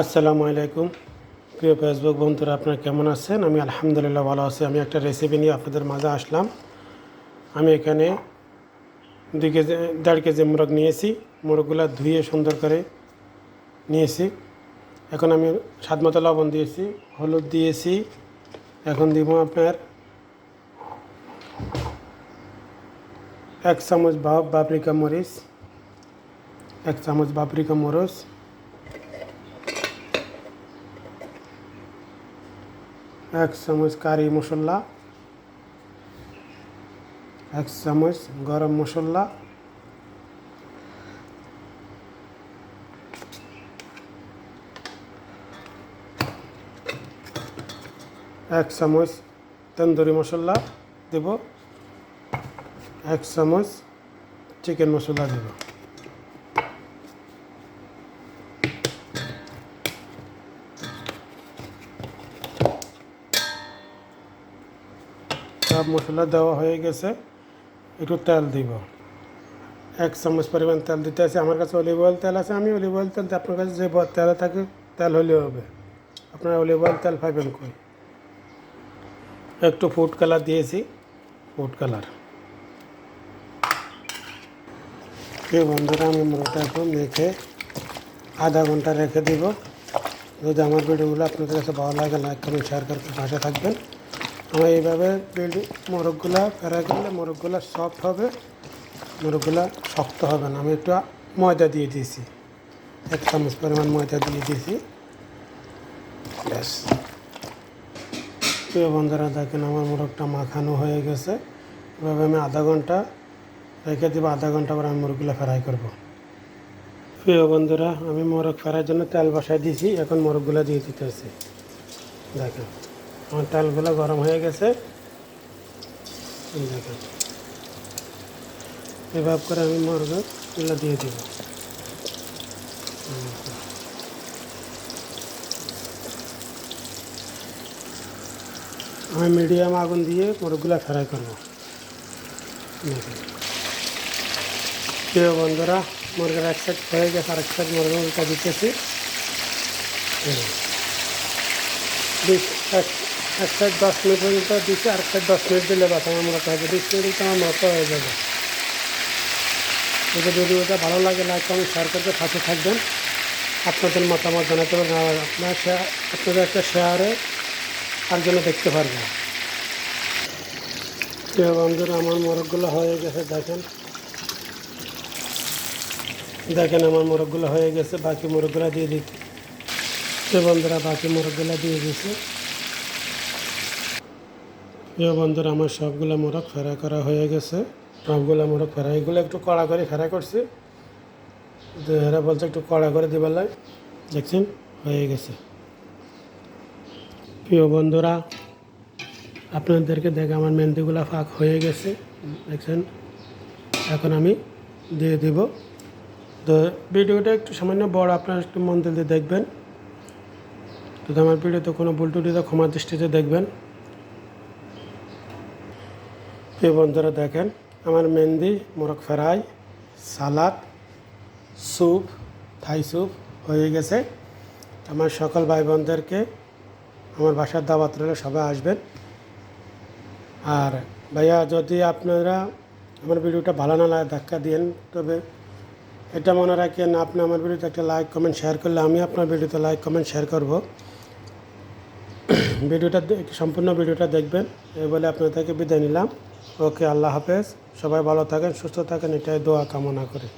আসসালামু আলাইকুম। প্রিয় ফেসবুক বন্ধুরা, আপনারা কেমন আছেন? আমি আলহামদুলিল্লাহ ভালো আছি। আমি একটা রেসিপি নিয়ে আপনাদের মাঝে আসলাম। আমি এখানে দুই কেজি, দেড় কেজি মোরগ নিয়েছি। মোরগগুলো ধুয়ে সুন্দর করে নিয়েছি। এখন আমি স্বাদ মতো লবণ দিয়েছি, হলুদ দিয়েছি। এখন দিব আপনার এক চামচ বা বাবরিকা মরিচ, এক চামচ বাপরিকা মরিচ এক চামচ কারি মশলা, এক চামচ গরম মশলা, এক চামচ তন্দুরি মশলা দেব, এক চামচ চিকেন মশলা দেব। সব মশলা দেওয়া হয়ে গেছে একটু তেল দিব এক চামচ পরিমাণ তেল দিতে আছে আমার কাছে অলিভ অয়েল তেল আছে আমি অলিভ অয়েল তেল আপনার কাছে যে ব- তেল থাকে তেল হলেও হবে আপনারা অলিভ অয়েল তেল পাইবেন কই একটু ফুড কালার দিয়েছি ফুড কালার এই বন্ধুরা আমি মোটাটা একটু মেখে আধা ঘণ্টা রেখে দিব যদি আমার ভিডিওগুলো আপনাদের কাছে ভালো লাগে লাইক কমেন্ট শেয়ার করতে পাশে থাকবেন আমার এইভাবে বিল্ডিং মোরগগুলা ফ্রাই করলে মোরগগুলা সফট হবে, মোরগগুলা শক্ত হবে না। আমি একটু ময়দা দিয়ে দিয়েছি। এক চামচ পরিমাণ ময়দা দিয়ে দিয়েছি। ব্যাস। প্রিয় বন্ধুরা, দেখেন আমার মোরগটা মাখানো হয়ে গেছে। এভাবে আমি আধা ঘণ্টা রেখে দেবো, আধা ঘণ্টা পর আমি মোরগগুলো ফ্রাই করব। প্রিয় বন্ধুরা, আমি মোরগ ফ্রাইয়ের জন্য তেল বসাই দিয়েছি, এখন মোরগগুলো দিয়ে দিতে দিতেছি। দেখেন। আমার তেলগুলো গরম হয়ে গেছে এই দেখেন এভাবে করে আমি মোরগগুলো দিয়ে দিব আমি মিডিয়াম আগুন দিয়ে মোরগগুলো ফ্রাই করব দেখেন প্রিয় বন্ধুরা মুরগের এক সাইড হয়ে গেছে আরেক সাইড মুরগি উল্টা দিতেছি এই। বিশ এক এক সাইড দশ মিনিট পর্যন্ত দিচ্ছি আরেক সাইড দশ মিনিট দিলে বাস আমার মতো হবে বিশ আমার মতো হয়ে যাবে। যদি ভিডিওটা ভালো লাগে লাইক কমেন্ট শেয়ার করতে পাশে থাকবেন। আপনাদের মতামত জানাতে পারবেন, আর আপনার আপনাদের একটা শেয়ারে আর জন্য দেখতে পারবেন প্রিয় বন্ধুরা, আমার মোরগগুলো হয়ে গেছে, দেখেন। দেখেন, আমার মোরগগুলো হয়ে গেছে, বাকি মোরগগুলো দিয়ে দিচ্ছি। প্রিয় বন্ধুরা, বাকি মোরগগুলো দিয়ে দিয়েছি প্রিয় বন্ধুরা, আমার সবগুলো মোরগ ফেরা করা হয়ে গেছে। সবগুলো মোরগ ফেরা এগুলো একটু কড়া করে ফেরা করছি। এরা বলছে একটু কড়া করে দিবার লাই। দেখছেন, হয়ে গেছে। প্রিয় বন্ধুরা, আপনাদেরকে দেখে আমার মেহেন্দিগুলো ফাঁক হয়ে গেছে। দেখছেন, এখন আমি দিয়ে দিব। তো ভিডিওটা একটু সামান্য বড়, আপনারা একটু মন দিয়ে দেখবেন। তো আমার ভিডিওতে কোনো ভুল টুটিতে ক্ষমা দৃষ্টিতে দেখবেন। প্রিয় বন্ধুরা, দেখেন, আমার মেহেন্দি, মোরগ fry, salad, soup, Thai soup হয়ে গেছে। আমার সকল ভাই বোনদেরকে আমার বাসার দাওয়াত রইলে, সবাই আসবেন। আর ভাইয়া, যদি আপনারা আমার ভিডিওটা ভালো না লাগে, ধাক্কা দিয়েন, তবে এটা মনে রাখেন, আপনি আমার ভিডিওতে একটা লাইক কমেন্ট শেয়ার করলে আমি আপনার ভিডিওতে লাইক কমেন্ট শেয়ার করব। ভিডিওটা সম্পূর্ণ ভিডিওটা দেখবেন এই বলে আপনাদেরকে বিদায় নিলাম। ওকে আল্লাহ হাফেজ। সবাই ভালো থাকেন সুস্থ থাকেন এটাই দোয়া কামনা করি।